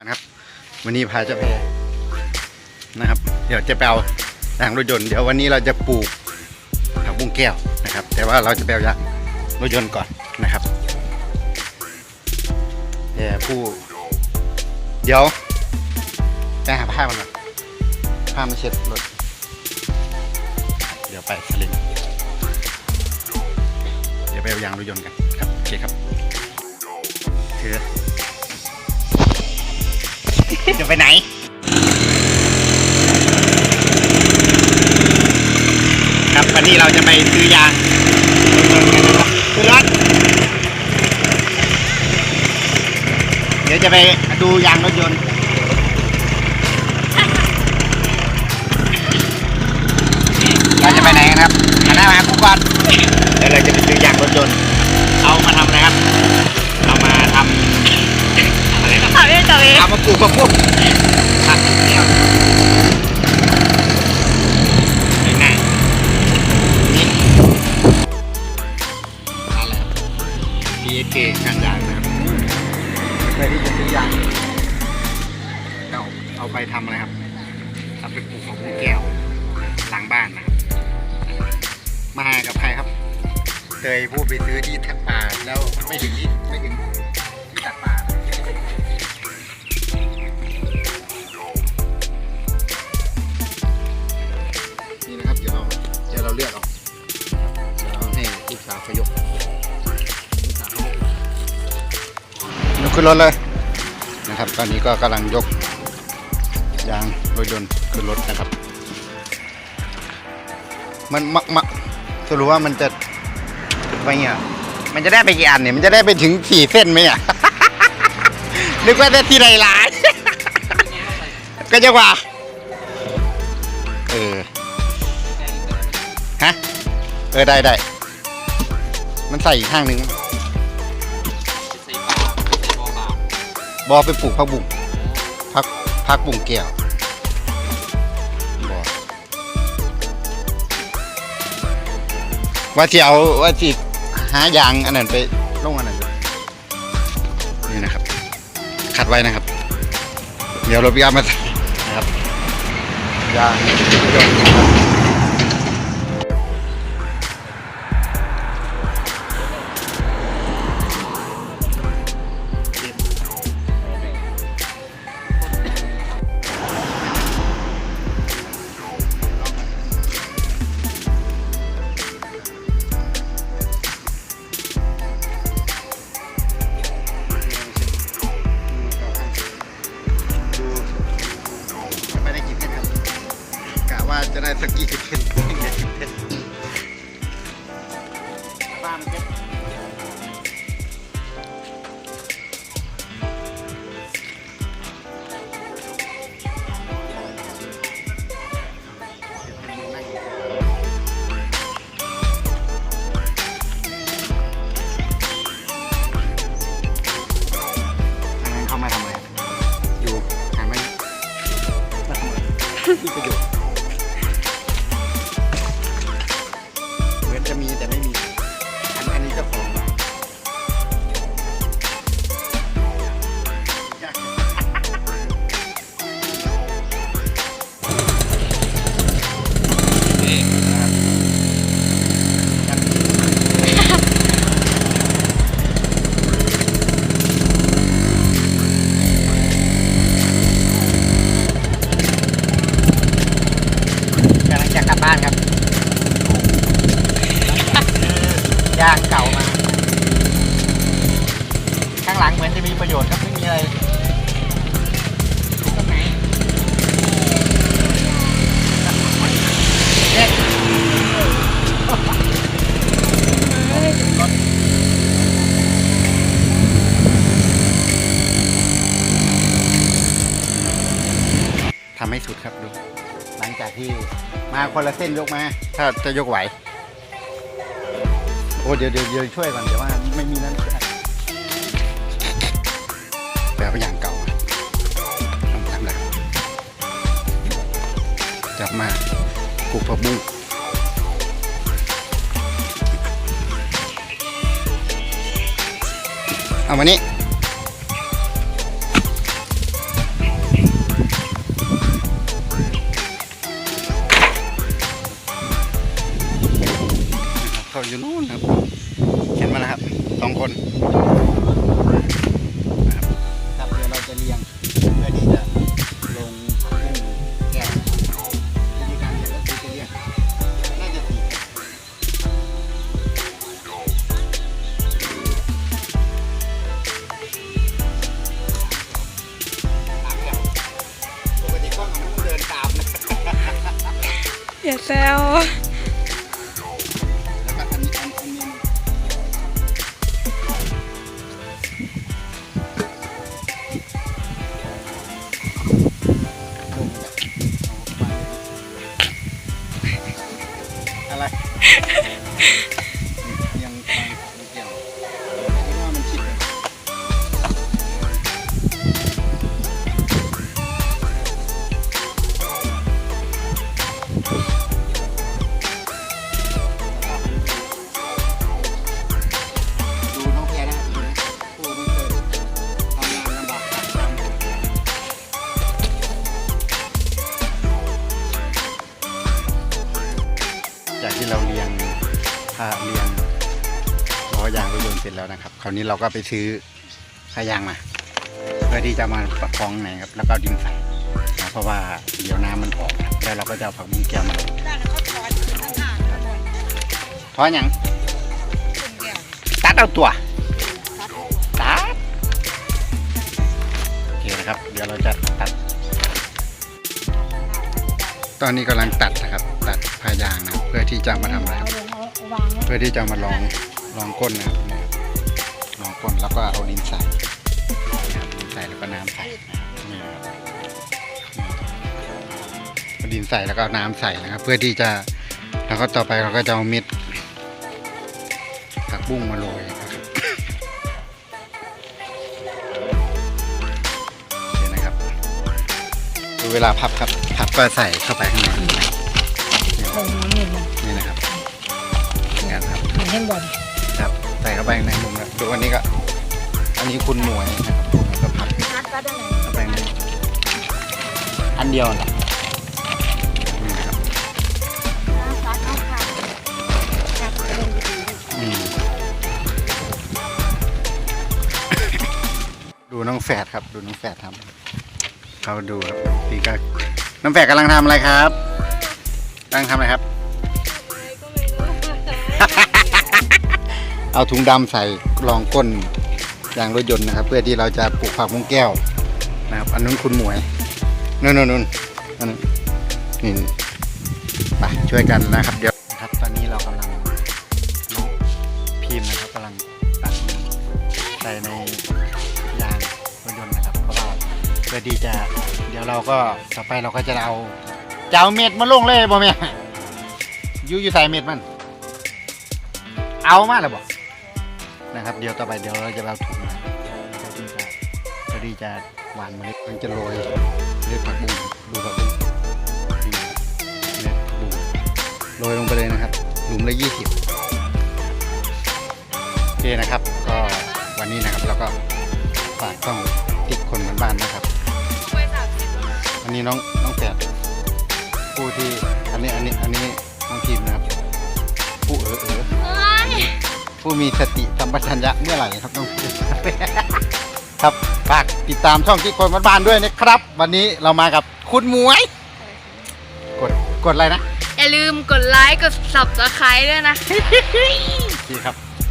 นะครับ วันนี้พาเจะเพนะครับ เดี๋ยวจะไปเอายางรถยนต์เดี๋ยววันนี้เราจะปลูกผักบุ้งแก้วนะครับ แต่ว่าเราจะไปเอายางรถยนต์ก่อนนะครับแต่ผู้เดี๋ยวไปหาผ้ามันก่อนผ้ามาเช็ดรถเดี๋ยวไปสลิงเดี๋ยวไปเอายางรถยนต์กันครับโอเคครับถือ จะไปไหน ครับวันนี้เราจะไปซื้อยางรถยนต์กันนะครับซื้อรถเดี๋ยวจะไปดูยางรถยนต์เราจะไปไหนกันครับหันหน้ามาหาผมก่อนเดี๋ยวเราจะไปซื้อยางรถยนต์ เอามาทำอะไรครับ เอามาทำอะไรนะถามเองตอบเองเอามาปลูกมะม่วง มีเกันยางนะครับเตยที่จะซื้อยางเราเอาไปทำอะไรครับเอาไปปลูกมะม่วงแก้วหลังบ้านนะครับมากับใครครับเคยพูดไปซื้อที่ตัดป่าแล้วไม่ถึงที่ไม่ถึง ขึ้นรถเลยนะครับ ตอนนี้ก็กำลังยกยางรถยนต์ขึ้นรถนะครับ มันมักมักสรุปว่ามันจะไปเงี้ยมันจะได้ไปกี่อันเนี่ยมันจะได้ไปถึงสี่เส้นไหมเนี่ย นึกว่าได้ที่ไรหลายก็จะกว่าเออฮะเออได้ได้มันใส่อีกข้างหนึ่ง บอไปปลูกพักบุ้งพักพักบุ้งแก้วบอว่าที่เอาว่าที่หายางอันนั้นไปลงอันนั้นนี่นะครับ ขัดไว้นะครับ เดี๋ยวเราไปเอามาใส่นะครับยาง บ้าางเก่ามา ข้างหลังเหมือนจะมีประโยชน์ครับไม่มีอะไรตรงไหนเนี่ยรถทำให้สุดครับดู หลังจากที่มาคนละเส้นยกมา ถ้าจะยกไหวโอ้เดี๋ยวเดี๋ยวเดี๋ยวช่วยก่อนเดี๋ยวว่าไม่มีนั้นแบบอย่างเก่าต้องทำอะไรจับมาปลูกผักบุ้งเอามานี้ คนนะครับเดี๋ยวเราจะเรียงเพื่อที่จะลงกุ้งแก้ววิธีการเรียงก็คือจะเรียงน่าจะสี่แก้วสามแก้วปกติกล้องมันต้องเดินตามนะ อย่าแซวแล้ว จากที่เราเรียงผ้าเรียงล้อยางรถยนต์เสร็จแล้วนะครับ คราวนี้เราก็ไปซื้อผ้ายางมา เพื่อที่จะมาประคองไหนครับ แล้วก็ดินใส่นะเพราะว่าเดี๋ยวน้ำมันออกแล้วเราก็จะเอาผักบุ้งแก้วมาลงด้านเขาถอหางทั้งหมดท้อยังตัดเอาตัวตัดโอเคนะครับ เดี๋ยวเราจะตัด ตอนนี้กำลังตัดนะครับ ตัดพายางนะครับเพื่อที่จะมาทำอะไรครับเอาลงเอาวางไว้เพื่อที่จะมาลองลองก้นนะครับเนี่ยลองก้นแล้วก็เอาดินใส่นะครับดินใส่แล้วก็น้ำใส่นะครับนี่นะครับเอาดินใส่แล้วก็เอาน้ำใส่นะครับ เพื่อที่จะแล้วก็ต่อไปเราก็จะเอาเม็ดผักบุ้งมาโรยนะครับเห็นนะครับดูเวลาพับครับพับก็ใส่เข้าไปข้างใน นะครับลงน้ำเงินมันนี่นะครับนี่นะครับเหมือนเล่นบอลครับใส่เข้าไปในมุมแล้วดูอันนี้ก็ อันนี้คุณหมวยนะครับคุณหมวยก็พับซัดซัดได้ไหนเข้าไปในอันเดียวแหละนี่นะครับซัดเอาขาดจับลงดีอืมดูน้องแฝดครับ ดูน้องแฝดทำเขาดูครับพี่ก็น้องแฝดกำลังทำอะไรครับ กำลังทำอะไรครับ เอาถุงดำใส่รองก้นยางรถยนต์นะครับ เพื่อที่เราจะปลูกผักมุ้งแก้วนะครับ อันนู้นคุณหมวยนู่นนู่นนู่นอันนู้นนี่ไปช่วยกันนะครับ เดี๋ยวครับตอนนี้เรากำลังน้องพิมพ์นะครับกำลังตัดใส่ในยางรถยนต์นะครับเพราะว่าเพื่อที่จะ เดี๋ยวเราก็ต่อไปเราก็จะเอา จะเอาเม็ดมาลงเลยบ่แม่อยู่อยู่ใส่เม็ดมัน เอามาแล้วบอกนะครับ เดี๋ยวต่อไปเดี๋ยวเราจะเอาถุงมาเพื่อที่จะเพื่อที่จะหวานเมล็ดมันจะโรยเลือดผักบุ้งดูผักบุ้งนี่เลือดบุ้งโรยลงไปเลยนะครับ หลุมละยี่สิบโอเคนะครับ ก็วันนี้นะครับเราก็ฝากต้องติดคนบ้านนะครับไปสามสิบอันนี้น้องน้องแฝด ผู้ที่อันนี้อันนี้อันนี้น้องพิมพ์นะครับ ผู้เออเออผู้มีสติสัมปชัญญะเมื่อไหร่ครับน้องพิมพ์ครับฝากติดตามช่องที่คนบ้านๆด้วยนะครับ วันนี้เรามากับคุณหมวย กดกดอะไรนะ อย่าลืมกดไลค์กด subscribe ด้วยนะ ดีครับ